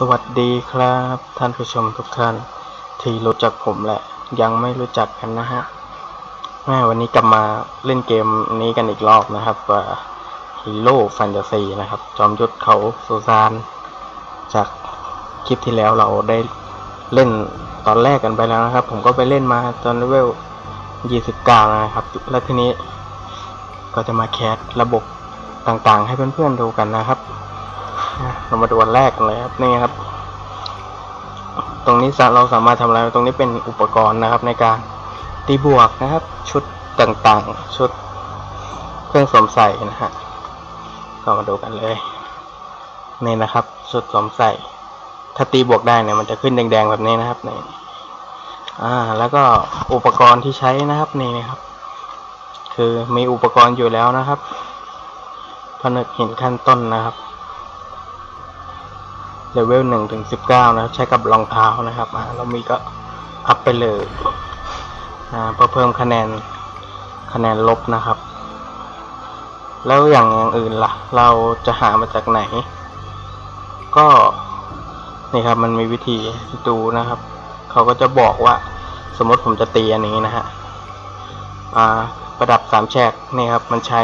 สวัสดีครับ ท่านผู้ชมทุกท่าน ที่รู้จักผมแหละ ยังไม่รู้จักกันนะฮะแม่วันนี้กลับมาเล่นเกมนี้กันอีกรอบนะครับว่าฮีโร่แฟนตาซีนะครับ จอมยุทธเขาซูซานจากคลิปที่แล้วเราได้เล่นตอนแรกกันไปแล้วนะครับ ผมก็ไปเล่นมาตอนเลเวล29นะครับ แล้วทีนี้ก็จะมาแคสระบบต่างๆ ให้เพื่อนๆดูกันนะครับ เรามาดูวันแรกกันเลยครับนี่ครับ ตรงนี้เราสามารถทำอะไรตรงนี้เป็นอุปกรณ์นะครับ ในการตีบวกนะครับ ชุดต่างๆ ชุดเครื่องสวมใส่นะฮะก็มาดูกันเลยนี่นะครับชุดสวมใส่ ถ้าตีบวกได้เนี่ยมันจะขึ้นแดงๆแบบนี้นะครับนี่อ่า แล้วก็อุปกรณ์ที่ใช้นะครับนี่นะครับ คือมีอุปกรณ์อยู่แล้วนะครับผนึกหินขั้นต้นนะครับ เลเวลหนึ่งถึงสิบเก้านะใช้กับรองเท้านะครับอ่าเรามีก็อัพไปเลยอ่าเพื่อเพิ่มคะแนนคะแนนลบนะครับ แล้วอย่างอย่างอื่นล่ะ เราจะหามาจากไหน ก็นี่ครับมันมีวิธีดูนะครับ เขาก็จะบอกว่าสมมติผมจะตีอันนี้นะฮะอ่าประดับสามแฉกนี่ครับ มันใช้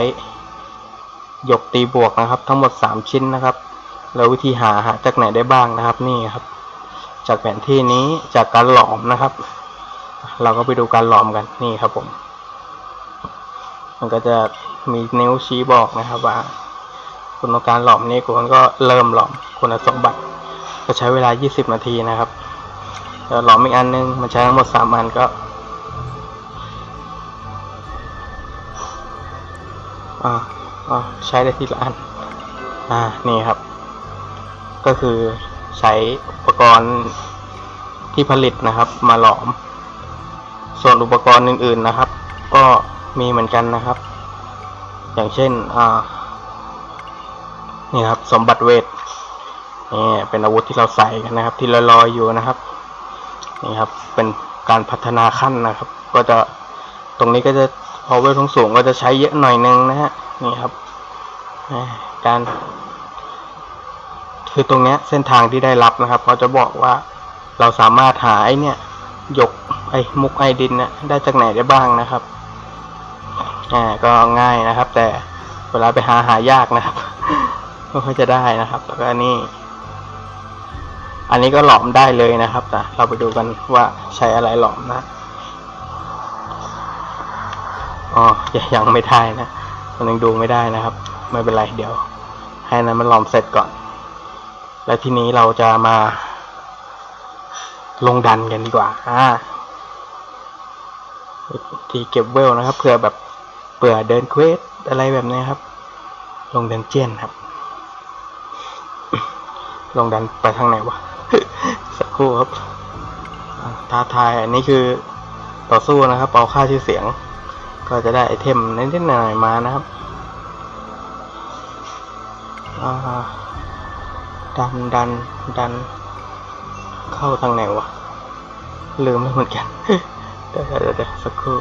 หยกตีบวกนะครับ ทั้งหมดสามชิ้นนะครับ แล้ววิธีหาหาจากไหนได้บ้างนะครับนี่ครับ จากแผนที่นี้จากการหลอมนะครับ เราก็ไปดูการหลอมกันนี่ครับผม มันก็จะมีนิ้วชี้บอกนะครับว่าคุณต้องการหลอมนี้คุณก็เริ่มหลอมคุณสมบัติ ก็ใช้เวลา 20 นาทีนะครับแล้วหลอมอีกอันนึงมันใช้ทั้งหมด 3 อันก็อ่าอ่าใช้ได้ทีละอัน อ่า นี่ครับ ก็คือใช้อุปกรณ์ที่ผลิตนะครับ มาหลอม ส่วนอุปกรณ์อื่นๆนะครับ ก็มีเหมือนกันนะครับ อย่างเช่นนี่ครับสมบัติเวทนี่เป็นอาวุธที่เราใส่กันนะครับ ที่ลอยๆอยู่นะครับนี่ครับเป็นการพัฒนาขั้นนะครับ ก็จะตรงนี้ก็จะพอเวลสูงๆก็จะใช้เยอะหน่อยนึงนะฮะนี่ครับการ คือตรงเนี้ยเส้นทางที่ได้รับนะครับเขาจะบอกว่าเราสามารถหาไอ้เนี่ยยกไอ้มุกไอดินนี่ยได้จากไหนได้บ้างนะครับอ่าก็ง่ายนะครับ แต่เวลาไปหาหายากนะครับไม่ค่อยจะได้นะครับแล้วก็นนี้อันนี้ก็หลอมได้เลยนะครับแต่เราไปดูกันว่าใช้อะไรหลอมนะอ๋อยังยังไม่ได้นะมันยังดูไม่ได้นะครับ ไม่เป็นไรเดี๋ยว ให้นั้นมันหลอมเสร็จก่อน แล้วทีนี้เราจะมา ลงดันกันดีกว่า อ่า ที่เก็บเวลนะครับเผื่อแบบเผื่อเดินเควสอะไรแบบนี้ครับ ลงดันเจียนครับ ลงดันไปทางไหนวะ สักครู่ครับท้าทายอันนี้คือต่อสู้นะครับเอาค่าชื่อเสียง ก็จะได้ไอเทมนิดๆหน่อยๆมานะครับอ่า ดันดันดัน เข้าทางไหนวะ ลืมแล้วเหมือนกันเดี๋ยวเดี๋ยวเดี๋ยวสักครู่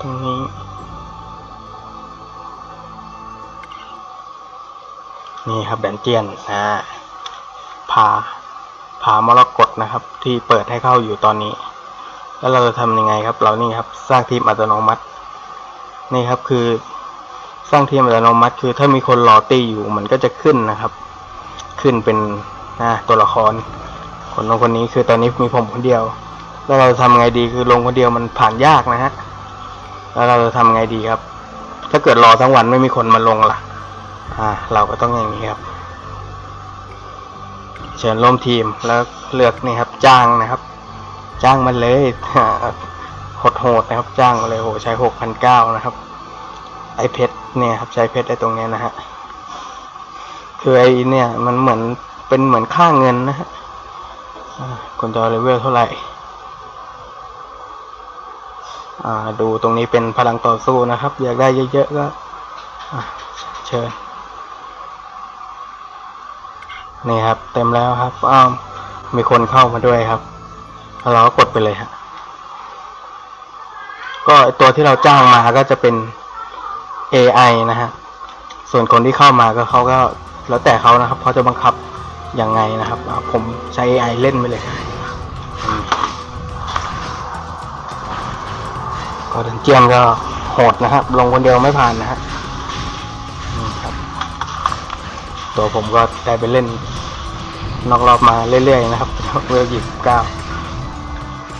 ตรงนี้ นี่ครับแบนเจียนอ่าผาผามรกตนะครับ ที่เปิดให้เข้าอยู่ตอนนี้ แล้วเราจะทำยังไงครับ เรานี่ครับ สร้างทีมอัตโนมัติ นี่ครับคือสร้างทีมอัตโนมัติคือถ้ามีคนรอตีอยู่มันก็จะขึ้นนะครับ ขึ้นเป็นนะตัวละคร คนลงคนนี้คือตอนนี้มีผมคนเดียว แล้วเราทำไงดีคือลงคนเดียวมันผ่านยากนะฮะแล้วเราจะทำไงดีครับ ถ้าเกิดรอทั้งวันไม่มีคนมาลงล่ะ อ่า เราก็ต้องอย่างนี้ครับ เชิญร่วมทีมแล้วเลือกนี่ครับ จ้างนะครับ จ้างมันเลยโหดนะครับ จ้างมาเลยโหใช้หกพันเก้านะครับ ไอเพชรเนี่ยครับใช้เพชรไอตรงเนี้ยนะฮะ คือไอเนี่ย มันเหมือนเป็นเหมือนค่าเงินนะฮะอ่าคนจะเอเลเวลเท่าไหร่ อ่า ดูตรงนี้เป็นพลังต่อสู้นะครับ อยากได้เยอะๆก็เชิญ นี่ครับ เต็มแล้วครับ อ้าวมีคนเข้ามาด้วยครับเราก็กดไปเลยฮะก็ไอตัวที่เราจ้างมาก็จะเป็น AI นะฮะ ส่วนคนที่เข้ามาก็เขาก็ แล้วแต่เขานะครับเขาจะบังคับยังไงนะครับ ผมใช้ AI เล่นไปเลย ก็ดันเจียนก็โหดนะครับ ลงคนเดียวไม่ผ่านนะฮะตัวผมก็ได้ไปเล่นนอกรอบมาเรื่อยๆนะครับเวลยิบเก้า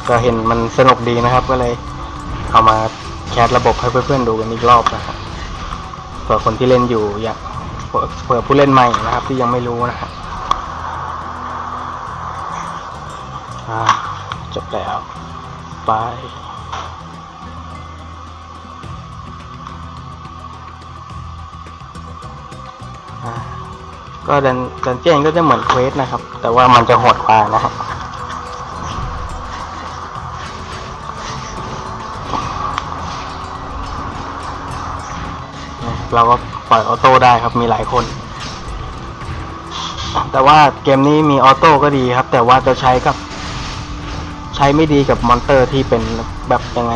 ก็เห็นมันสนุกดีนะครับ ก็เลยเอามาแคสระบบให้เพื่อนๆดูกันอีกรอบนะครับเผื่อคนที่เล่นอยู่อยาก เผื่อผู้เล่นใหม่นะครับ ที่ยังไม่รู้นะครับจบแล้วไปก็ดันดันเจียนก็จะเหมือนเควสนะครับ แต่ว่ามันจะโหดกว่านะครับ เราก็ปล่อยออโต้ได้ครับมีหลายคน แต่ว่าเกมนี้มีออโต้ก็ดีครับ แต่ว่าจะใช้กับ ใช้ไม่ดีกับมอนเตอร์ที่เป็นแบบยังไง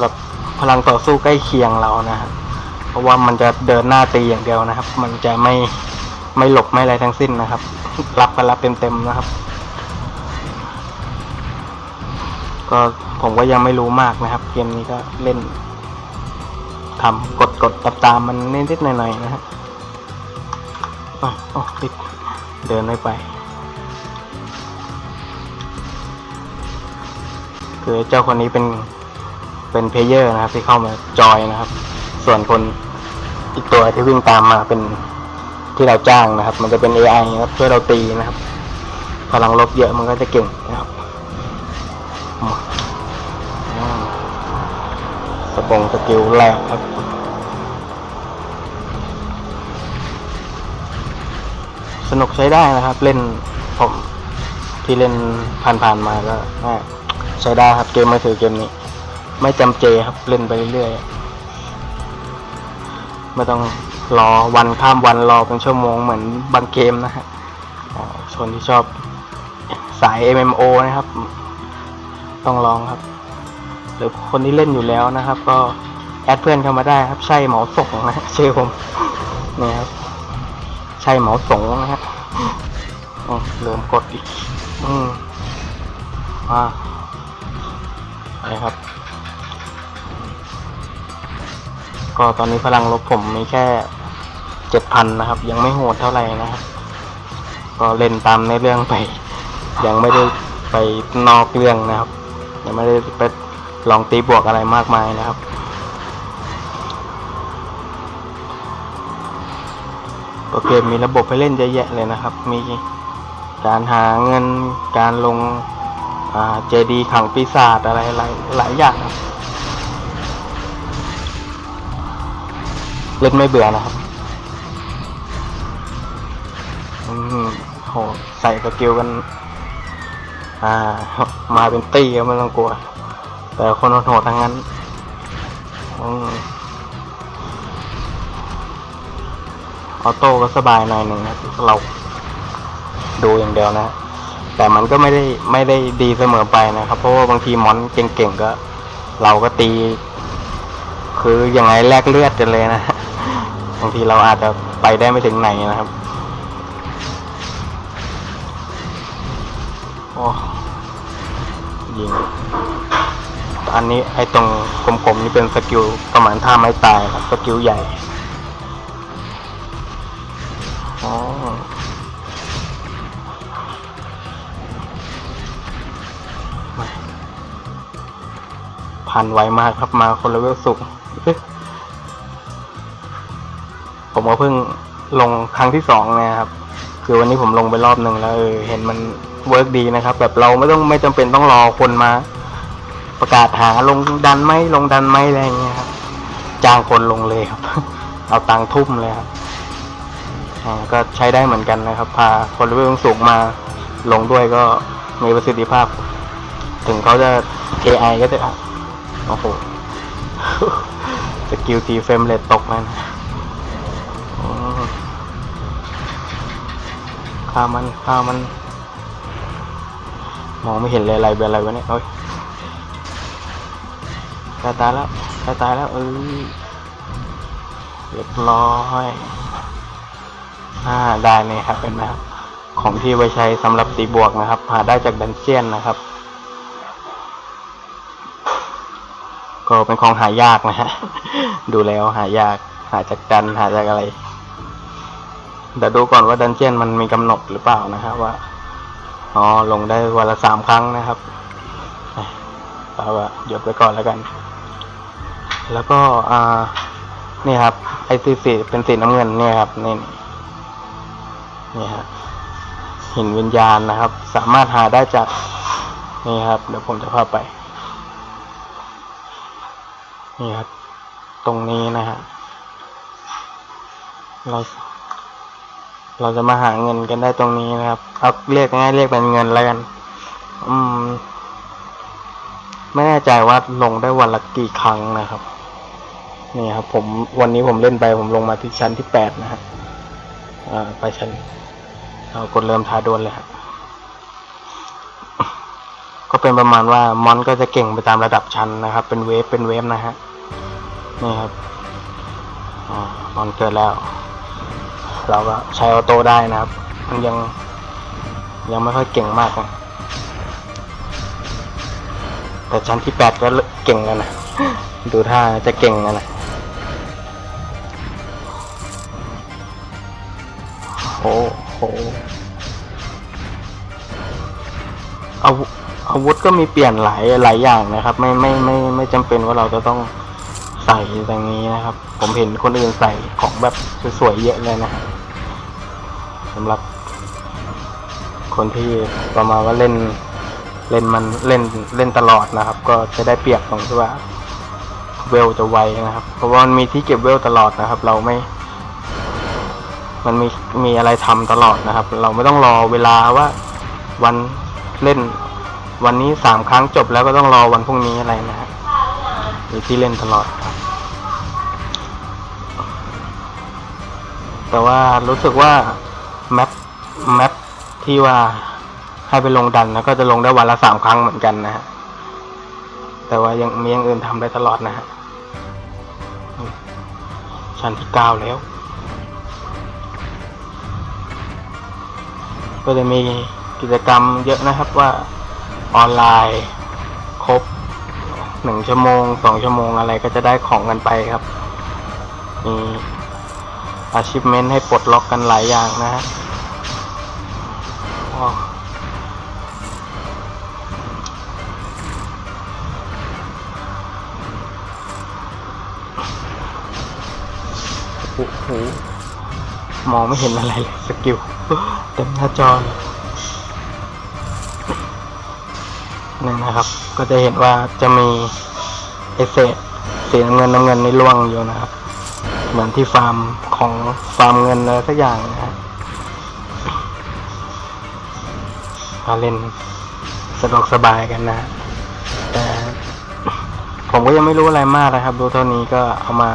แบบพลังต่อสู้ใกล้เคียงเรานะครับเพราะว่ามันจะเดินหน้าตีอย่างเดียวนะครับ มันจะไม่ไม่หลบไม่อะไรทั้งสิ้นนะครับ รับกันรับเต็มๆนะครับ ก็ผมก็ยังไม่รู้มากนะครับ เกมนี้ก็เล่น ทำกดกดตามตามๆมันนิดๆหน่อยๆนะฮะอ๋ออ๋อติดเดินไม่ไปคือเจ้าคนนี้เป็นเป็นเพลเยอร์นะครับ ที่เข้ามาจอยนะครับ ส่วนคนอีกตัวที่วิ่งตามมาเป็นที่เราจ้างนะครับ มันจะเป็น AI นะครับช่วยเราตีนะครับ พลังลบเยอะมันก็จะเก่งนะครับสปงสกิลแรกครับ สนุกใช้ได้นะครับ เล่นผมที่เล่นผ่านๆมาก็ใช้ได้ครับเกมมือถือเกมนี้ ไม่จำเจครับเล่นไปเรื่อยๆไม่ต้องรอวันข้ามวันรอเป็นชั่วโมงเหมือนบางเกมนะฮะอ่าคนที่ชอบสาย MMO นะครับ ต้องลองครับ หรือคนที่เล่นอยู่แล้วนะครับ ก็แอดเพื่อนเข้ามาได้ครับ ใช่หมาส่งนะฮะชื่อผมนี่ครับ ใช่เหมาส่งนะฮะอืมเริ่มกดอีก อืมอ่าไปครับ ก็ตอนนี้พลังลบผมมีแค่เจ็ดพันนะครับ ยังไม่โหดเท่าไหร่นะครับ ก็เล่นตามในเรื่องไป ยังไม่ได้ไปนอกเรื่องนะครับ ยังไม่ได้ไปลองตีบวกอะไรมากมายนะครับ โอเคมีระบบให้เล่นเยอะแยะเลยนะครับ มีการหาเงินการลงเจดีขังปีศาจอะไรหลายหลายอย่างเล่นไม่เบื่อนะครับอืมโหใส่สกิลกัน อ่า มาเป็นตี้ก็ไม่ต้องกลัว แต่คนโหดทั้งนั้น อืม ออโต้ก็สบายหน่อยหนึ่งนะเราดูอย่างเดียวนะแต่มันก็ไม่ได้ไม่ได้ดีเสมอไปนะครับ เพราะว่าบางทีมอนเก่งๆก็ เราก็ตี คือยังไงแลกเลือดกันเลยนะ บางทีเราอาจจะไปได้ไม่ถึงไหนนะครับโอ้ยิงอันนี้ไอ้ตรงกลมๆนี่เป็นสกิลประมาณท่าไม้ตายครับสกิลใหญ่ ผ่านไวมากครับมาคนละเวลสูงผมก็เพิ่งลงครั้งที่สองนะครับ คือวันนี้ผมลงไปรอบหนึ่งแล้วเออเห็นมันเวิร์กดีนะครับ แบบเราไม่ต้องไม่จำเป็นต้องรอคนมา ประกาศหาลงดันไหมลงดันไหมอะไรอย่างเงี้ยครับ จ้างคนลงเลยครับ เอาตังค์ทุ่มเลยครับก็ใช้ได้เหมือนกันนะครับ พาคนเลเวลสูงมาลงด้วยก็มีประสิทธิภาพ ถึงเขาจะ AI ก็จะ โอ้โหสกิลตีเฟรมเรทตกเลยนะอืมฆ่ามันฆ่ามัน มองไม่เห็นเลยอะไรเป็นอะไรวะเนี่ยโอ้ยตายตายแล้วตายตายแล้วเออเรียบร้อยอ่าได้เลยครับเป็นไหมครับของที่ไว้ใช้สำหรับตีบวกนะครับ หาได้จากดันเจียนนะครับ ก็เป็นของหายากนะฮะ ดูแล้วหายาก หาจากดันหาจากอะไรเดี๋ยวดูก่อนว่าดันเจียนมันมีกำหนดหรือเปล่านะครับว่า อ๋อ ลงได้วันละสามครั้งนะครับเอาว่าหยดไปก่อนแล้วกัน แล้วก็ อ่า นี่ครับ ไอซีสีเป็นสีน้ำเงินเนี่ยครับ นี่ นี่ฮะหินวิญญาณนะครับ สามารถหาได้จาก นี่ครับ เดี๋ยวผมจะพาไป นี่ครับ ตรงนี้นะฮะเรา เราจะมาหาเงินกันได้ตรงนี้นะครับ เอาเรียกง่ายเรียกเป็นเงินแล้วกัน อืม ไม่แน่ใจว่าลงได้วันละกี่ครั้งนะครับ นี่ครับ ผมวันนี้ผมเล่นไป ผมลงมาที่ชั้นที่แปดนะฮะอ่าไปชั้นเรากดเริ่มทาดวลเลยครับ ก็เป็นประมาณว่ามอนก็จะเก่งไปตามระดับชั้นนะครับ เป็นเวฟเป็นเวฟนะฮะนี่ครับอมอนเกิดแล้ว เราก็ใช้ออโต้ได้นะครับ มันยังยังไม่ค่อยเก่งมากนะแต่ชั้นที่แปดก็เก่งแล้วนะดูท่าจะเก่งแล้วนะโอ้โหเอา อาวุธก็มีเปลี่ยนหลายหลายอย่างนะครับ ไม่ไม่ไม่ไม่จำเป็นว่าเราจะต้องใส่อย่างนี้นะครับ ผมเห็นคนอื่นใส่ของแบบสวยๆเยอะเลยนะสำหรับ คนที่ประมาณว่าเล่นเล่นมันเล่นเล่นตลอดนะครับ ก็จะได้เปรียบตรงที่ว่าเวลจะไวนะครับ เพราะว่ามันมีที่เก็บเวลตลอดนะครับ เราไม่ มันมีมีอะไรทำตลอดนะครับ เราไม่ต้องรอเวลาว่าวันเล่น วันนี้สามครั้งจบแล้วก็ต้องรอวันพรุ่งนี้อะไรนะฮะมีที่เล่นตลอดครับ แต่ว่ารู้สึกว่าแมปแมปที่ว่าให้ไปลงดันนะก็จะลงได้วันละสามครั้งเหมือนกันนะฮะ แต่ว่ายังมีอย่างอื่นทำได้ตลอดนะฮะชั้นที่เก้าแล้ว ก็จะมีกิจกรรมเยอะนะครับว่า ออนไลน์ ครบหนึ่งชั่วโมงสองชั่วโมงอะไรก็จะได้ของกันไปครับมีอาชีพเมนให้ปลดล็อกกันหลายอย่างนะฮะโอ้โหมองไม่เห็นอะไรเลยสกิลเต็มหน้าจอเลย นี่นะครับ ก็จะเห็นว่าจะมีเอเฟกต์สีน้ำเงินน้ำเงินในร่วงอยู่นะครับ เหมือนที่ฟาร์มของฟาร์มเงินอะไรสักอย่างนะฮะมาเล่นสะดวกสบายกันนะแต่ผมก็ยังไม่รู้อะไรมากนะครับ ดูเท่านี้ก็เอามา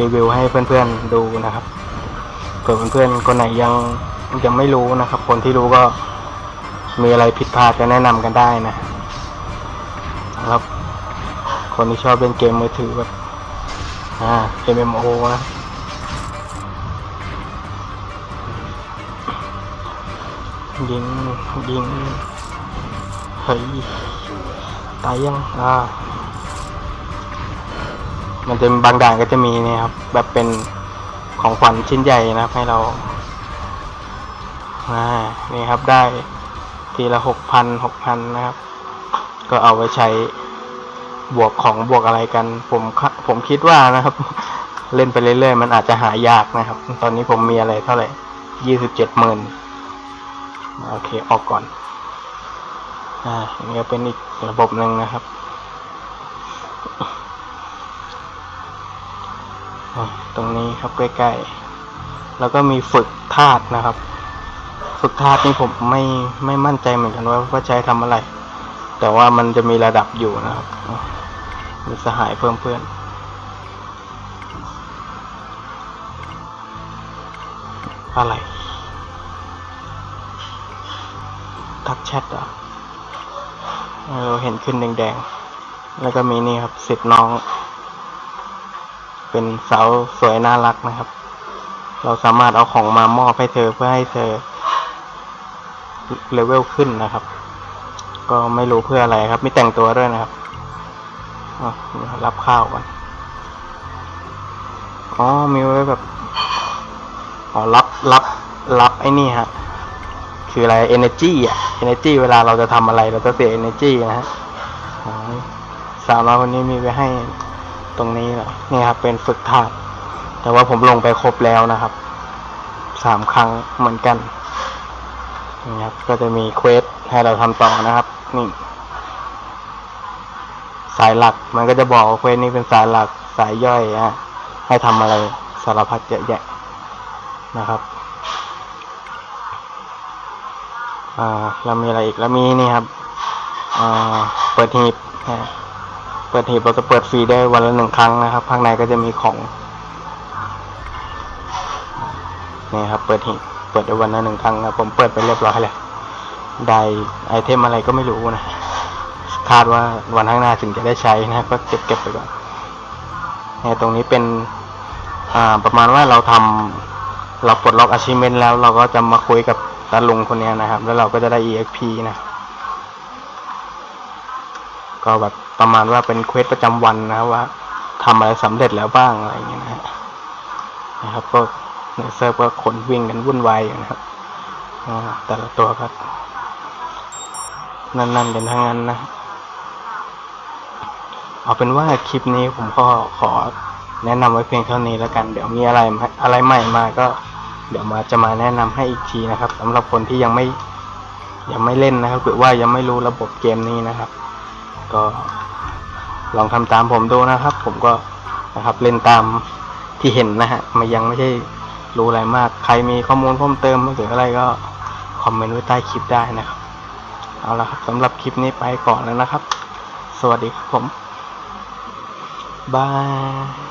รีวิวให้เพื่อนๆดูนะครับเผื่อเพื่อนๆคนไหนยังยังไม่รู้นะครับ คนที่รู้ก็มีอะไรผิดพลาดก็แนะนำกันได้นะ ครับ คนที่ชอบเล่นเกมมือถือแบบอ่า MMO นะยิงยิงเฮ้ยตายยังอ่ามันจะบางด่านก็จะมีเนี่ยครับ แบบเป็นของขวัญชิ้นใหญ่นะครับ ให้เราอ่านี่ครับได้ทีละหกพันหกพันนะครับ ก็เอาไว้ใช้บวกของบวกอะไรกัน ผมผมคิดว่านะครับ เล่นไปเรื่อยๆ มันอาจจะหายากนะครับ ตอนนี้ผมมีอะไรเท่าไหร่ยี่สิบเจ็ดหมื่นโอเคออกก่อน อ่าอันนี้เป็นอีกระบบหนึ่งนะครับตรงนี้ครับใกล้ๆ แล้วก็มีฝึกธาตุนะครับ ฝึกธาตุนี่ผมไม่ไม่มั่นใจเหมือนกันว่าว่าใช้ทำอะไร แต่ว่ามันจะมีระดับอยู่นะครับ มีสหายเพิ่มเพื่อน อะไร ทักแชทเหรอเออเห็นขึ้นแดงๆ แล้วก็มีนี่ครับสิทธิ์น้อง เป็นสาวสวยน่ารักนะครับ เราสามารถเอาของมามอบให้เธอเพื่อให้เธอเลเวลขึ้นนะครับ ก็ไม่รู้เพื่ออะไรครับ ไมีแต่งตัวด้วยนะครับรับข้าวก่อนอ๋อมีไว้แบบอ๋อรับรับรับไอ้นี่ฮะคืออะไร energy อะ energy เวลาเราจะทำอะไร เราจะเสีย energy นะฮะสาวน้อยคนนี้มีไว้ให้ตรงนี้เหรอนี่ครับ เป็นฝึกทาสแต่ว่าผมลงไปครบแล้วนะครับสามครั้งเหมือนกันนี่ครับ ก็จะมีเควส ให้เราทำต่อนะครับนี่สายหลักมันก็จะบอกว่าเควสนี้เป็นสายหลักสายย่อยอะให้ทำอะไรสารพัดเยอะแยะนะครับอ่าแล้วมีอะไรอีกแล้วมีนี่ครับอ่าเปิดหีบนะเปิดหีบเราจะเปิดฟรีได้วันละหนึ่งครั้งนะครับ ข้างในก็จะมีของนี่ครับ เปิดหีบเปิดได้วันละหนึ่งครั้งนะผมเปิดไปเรียบร้อยแล้ว ได้ไอเทมอะไรก็ไม่รู้นะ คาดว่าวันข้างหน้าถึงจะได้ใช้นะก็เก็บเก็บไปก่อนตรงนี้เป็นอ่าประมาณว่าเราทำเราปลดล็อกอาชีพเมนแล้ว เราก็จะมาคุยกับตาลุงคนนี้นะครับ แล้วเราก็จะได้ EXP นะ ก็แบบประมาณว่าเป็นเควสประจำวันนะว่าทำอะไรสำเร็จแล้วบ้างอะไรอย่างเงี้ยนะนะครับก็เซิร์ฟก็ขนวิ่งกันวุ่นวายอยู่นะครับแต่ละตัวก็ นั่นๆ เป็นทั้งนั้นนะ เอาเป็นว่าคลิปนี้ผมก็ขอแนะนำไว้เพียงเท่านี้แล้วกัน เดี๋ยวมีอะไรอะไรใหม่มาก็ เดี๋ยวมาจะมาแนะนำให้อีกทีนะครับสำหรับคนที่ยังไม่ยังไม่เล่นนะครับหรือว่ายังไม่รู้ระบบเกมนี้นะครับ ก็ลองทำตามผมดูนะครับ ผมก็นะครับเล่นตามที่เห็นนะฮะมันยังไม่ใช่รู้อะไรมาก ใครมีข้อมูลเพิ่มเติมหรืออะไรก็คอมเมนต์ไว้ใต้คลิปได้นะครับ เอาละครับสำหรับคลิปนี้ไปก่อนแล้วนะครับ สวัสดีครับผม บาย